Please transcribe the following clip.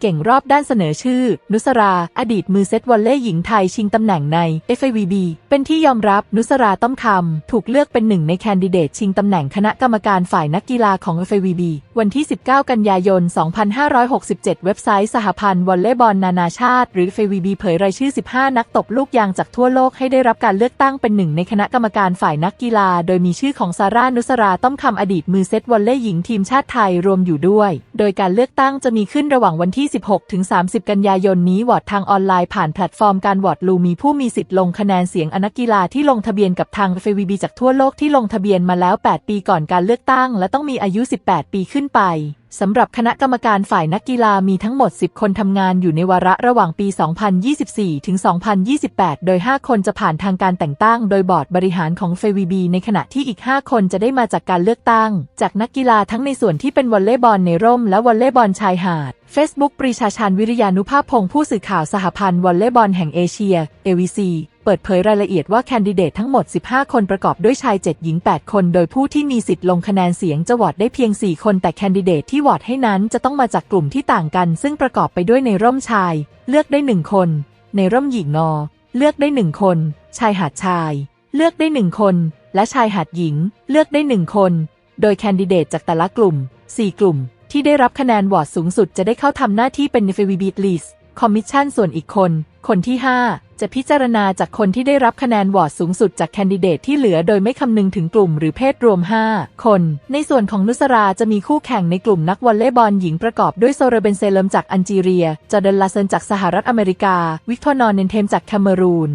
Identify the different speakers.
Speaker 1: เก่งรอบด้านเสนอชื่อ นุสรา อดีตมือเซตวอลเล่หญิงไทยชิงตำแหน่งใน FIVB เป็นที่ยอมรับนุสราต้อมคำถูกเลือกเป็นหนึ่งในแคนดิเดตชิงตำแหน่งคณะกรรมการฝ่ายนักกีฬาของ FIVB วันที่ 19 กันยายน 2567 เว็บไซต์สหพันธ์วอลเลย์บอลนานาชาติ หรือ FIVB เผยรายชื่อ 15 นักตบลูกยางจากทั่วโลกให้ได้รับการเลือกตั้งเป็นหนึ่งในคณะกรรมการฝ่ายนักกีฬา โดยมีชื่อของซาร่านุสราต้อมคำอดีตมือเซตวอลเลย์หญิงทีมชาติไทยรวมอยู่ด้วย โดยการเลือกตั้งจะมีขึ้นระหว่างวันที่16-30 กันยายนนี้วอร์ดทางออนไลน์ผ่านแพลตฟอร์มการวอร์ดลูมีผู้มีสิทธิ์ลงคะแนนเสียงอนักกีฬาที่ลงทะเบียนกับทางเฟวีบีจากทั่วโลกที่ลงทะเบียนมาแล้ว 8 ปีก่อนการเลือกตั้ง และต้องมีอายุ 18 ปีขึ้นไปสำหรับคณะกรรมการฝ่ายนักกีฬามีทั้งหมด 10 คนทำงานอยู่ในวาระระหว่างปี 2024 ถึง 2028 โดย 5 คนจะผ่านทางการแต่งตั้ง โดยบอร์ดบริหารของ FIVB ในขณะที่อีก 5 คนจะได้มาจากการเลือกตั้ง จากนักกีฬาทั้งในส่วนที่เป็นวอลเลย์บอลในร่มและวอลเลย์บอลชายหาด Facebook ปรีชาชาญวิริยานุภาพพงศ์ผู้สื่อข่าวสหพันธ์วอลเลย์บอลแห่งเอเชีย AVC เปิดเผยรายละเอียดว่าแคนดิเดตทั้งหมด 15 คนประกอบด้วยชาย 7 หญิง 8 คน โดยผู้ที่มีสิทธิ์ลงคะแนนเสียงจะวอดได้เพียง 4 คน แต่แคนดิเดตที่วอดให้นั้นจะต้องมาจากกลุ่มที่ต่างกัน ซึ่งประกอบไปด้วยในร่มชาย เลือกได้ 1 คน ในร่มหญิงงอเลือกได้ 1 คน ชายหาดชาย เลือกได้ 1 คน และชายหาดหญิง เลือกได้ 1 คน โดยแคนดิเดตจากแต่ละกลุ่ม 4 กลุ่ม ที่ได้รับคะแนนวอดสูงสุดจะได้เข้าทำหน้าที่เป็น f v b List คอมมิชชั่นส่วนอีกคน คนที่ 5 จะพิจารณาจากคนที่ได้รับคะแนนวอร์ดสูงสุดจากแคนดิเดตที่เหลือโดยไม่คำนึงถึงกลุ่มหรือเพศรวม 5 คน ในส่วนของนุสราจะมีคู่แข่งในกลุ่มนักวอลเลย์บอลหญิงประกอบด้วยโซเรเบนเซเลมจากอัลจีเรีย จอร์แดนลาเซนจากสหรัฐอเมริกา วิกตอร์นอนเนนเทมจากแคเมรูน